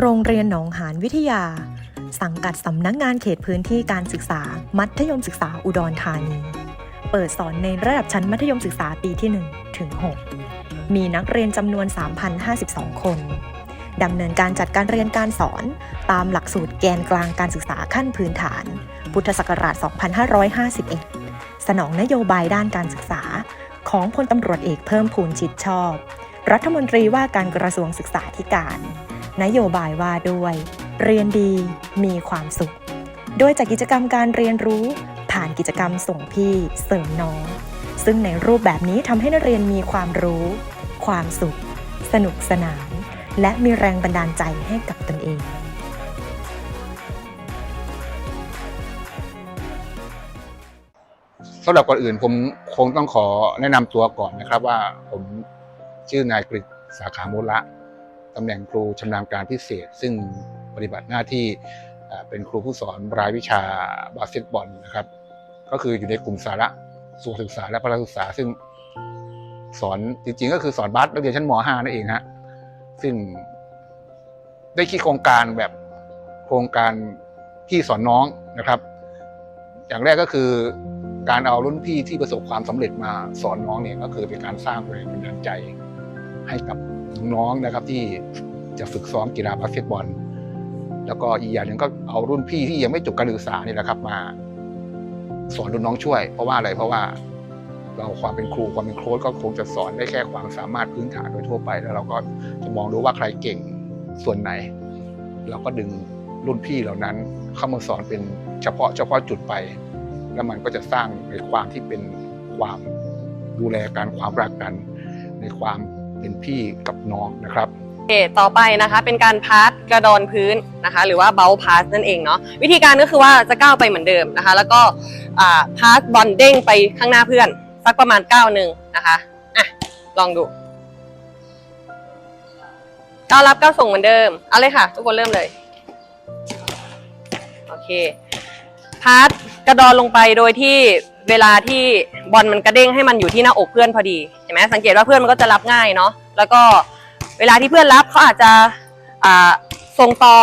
โรงเรียนหนองหานวิทยา สังกัดสำนักงานเขตพื้นที่การศึกษา มัธยมศึกษาอุดรธานี เปิดสอนในระดับชั้นมัธยมศึกษาปีที่ 1 ถึง 6 มีนักเรียนจำนวน 3,052 คนดำเนินการจัดการเรียนการสอนตามหลักสูตรแกนกลางการศึกษาขั้นพื้นฐาน พุทธศักราช 2551 สนองนโยบายด้านการศึกษา ของพลตำรวจเอกเพิ่มพูนชิดชอบ รัฐมนตรีว่าการกระทรวงศึกษาธิการ นโยบายว่าด้วย เรียนดีมีความสุข โดยจากกิจกรรมการเรียนรู้ ผ่านกิจกรรมส่งพี่เสริมน้อง ซึ่งในรูปแบบนี้ทำให้นักเรียนมีความรู้ ความสุข สนุกสนาน และมีแรงบันดาลใจให้กับตนเองสำหรับก่อนอื่นผมคงต้องขอแนะนำตัวก่อนนะครับว่าผมชื่อนายกฤษสาขาโมละ ตำแหน่งครูชำนาญการพิเศษ ซึ่งปฏิบัติหน้าที่เป็นครูผู้สอนรายวิชาบาสเกตบอลนะครับก็คืออยู่ในกลุ่มสาระสุขศึกษาและพละศึกษา ซึ่งสอนจริงๆ ก็คือสอนบาสนักเรียนชั้นม .5 นั่นเองฮะซึ่งได้คิดโครงการแบบโครงการพี่สอนน้องนะครับ อย่างแรกก็คือการเอารุ่นพี่ที่ประสบความสำเร็จมาสอนน้องเนี่ยก็คือเป็นการสร้างแรงบันดาลใจ ให้กับน้องๆนะครับ ที่จะฝึกซ้อมกีฬาบาสเกตบอล แล้วก็อีกอย่างหนึ่งก็เอารุ่นพี่ที่ยังไม่จบการศึกษานี่แหละครับ มาสอนรุ่นน้องช่วย เพราะว่าอะไรเพราะว่าเราความเป็นครูความเป็นโค้ชก็คงจะสอนได้แค่ความสามารถพื้นฐานโดยทั่วไป แล้วเราก็จะมองดูว่าใครเก่งส่วนไหน เราก็ดึงรุ่นพี่เหล่านั้น เข้ามาสอนเป็นเฉพาะเฉพาะจุดไป แล้วมันก็จะสร้างในความที่เป็นความดูแลกันความรักกัน ในความ เป็นพี่กับน้องนะครับโอเคต่อไปนะคะเป็นการพาสกระดอนพื้นนะคะ หรือว่าเบลพาสนั่นเองเนาะวิธีการก็คือว่าจะก้าวไปเหมือนเดิมนะคะ แล้วก็พาสบอลเด้งไปข้างหน้าเพื่อน สักประมาณก้าวหนึ่งนะคะอะลองดูก้าวรับก้าวส่งเหมือนเดิมเอาเลยค่ะ ทุกคนเริ่มเลยโอเคพาสกระดอนลงไปโดยที่ เวลาที่บอลมันกระเด้งให้มันอยู่ที่หน้าอกเพื่อนพอดีเห็นไหมสังเกตว่าเพื่อนมันก็จะรับง่ายเนาะแล้วก็เวลาที่เพื่อนรับเขาอาจจะส่งต่อ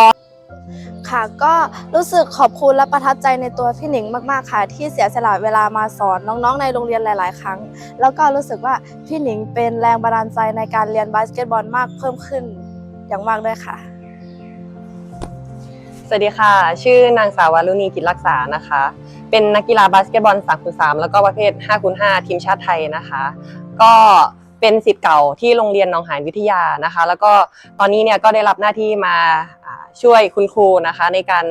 ค่ะก็รู้สึกขอบคุณและประทับใจในตัวพี่หนิงมากๆค่ะ ที่เสียสละเวลามาสอนน้องๆในโรงเรียนหลาย ๆ ครั้ง แล้วก็รู้สึกว่าพี่หนิงเป็นแรงบันดาลใจในการเรียนบาสเกตบอลมากเพิ่มขึ้นอย่างมากด้วยค่ะ สวัสดีค่ะ ชื่อนางสาววารุณีกิจรักษานะคะ เป็นนักกีฬาบาสเกตบอล3คูณ3แล้วก็ประเภท5คูณ5ทีมชาติไทยนะคะ ก็เป็นสิทธิ์เก่าที่โรงเรียนหนองหานวิทยานะคะ แล้วก็ตอนนี้เนี่ยก็ได้รับหน้าที่มาช่วยคุณครูนะคะในการ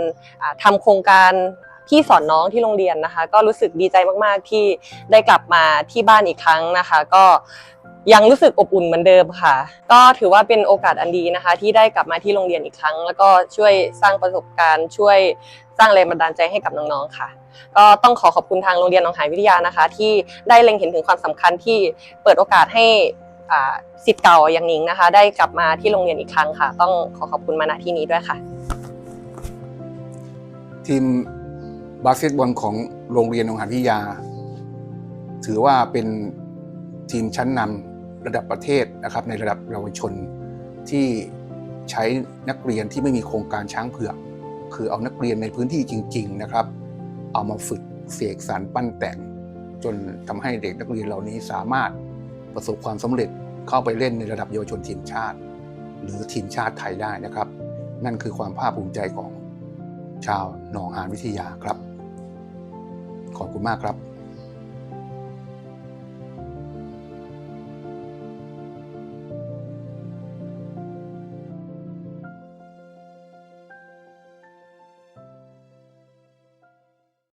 ทำทำโครงการ พี่สอนน้องที่โรงเรียนนะคะ ก็รู้สึกดีใจมากๆที่ได้กลับมาที่บ้านอีกครั้งนะคะ ก็ยังรู้สึกอบอุ่นเหมือนเดิมค่ะ ก็ถือว่าเป็นโอกาสอันดีนะคะ ที่ได้กลับมาที่โรงเรียนอีกครั้ง แล้วก็ช่วยสร้างประสบการณ์ ช่วยสร้างแรงบันดาลใจให้กับน้องๆค่ะ ก็ต้องขอขอบคุณทางโรงเรียนหนองหานวิทยานะคะ ที่ได้เล็งเห็นถึงความสำคัญที่เปิดโอกาสให้อาสิทธิ์เก่าอย่างนิงนะคะ ได้กลับมาที่โรงเรียนอีกครั้งค่ะ ต้องขอขอบคุณมาณที่นี้ด้วยค่ะ ทีม บาสเกตบอลของโรงเรียนหนองหานวิทยา ถือว่าเป็นทีมชั้นนำระดับประเทศนะครับในระดับเยาวชนที่ใช้นักเรียนที่ไม่มีโครงการช้างเผือก คือเอานักเรียนในพื้นที่จริง ๆนะครับ เอามาฝึกเสกสรรปั้นแต่ง จนทำให้เด็กนักเรียนเหล่านี้สามารถประสบความสำเร็จเข้าไปเล่นในระดับเยาวชนทีมชาติ หรือทีมชาติไทยได้นะครับ นั่นคือความภาคภูมิใจของชาวหนองหานวิทยาครับ ขอบคุณมากครับ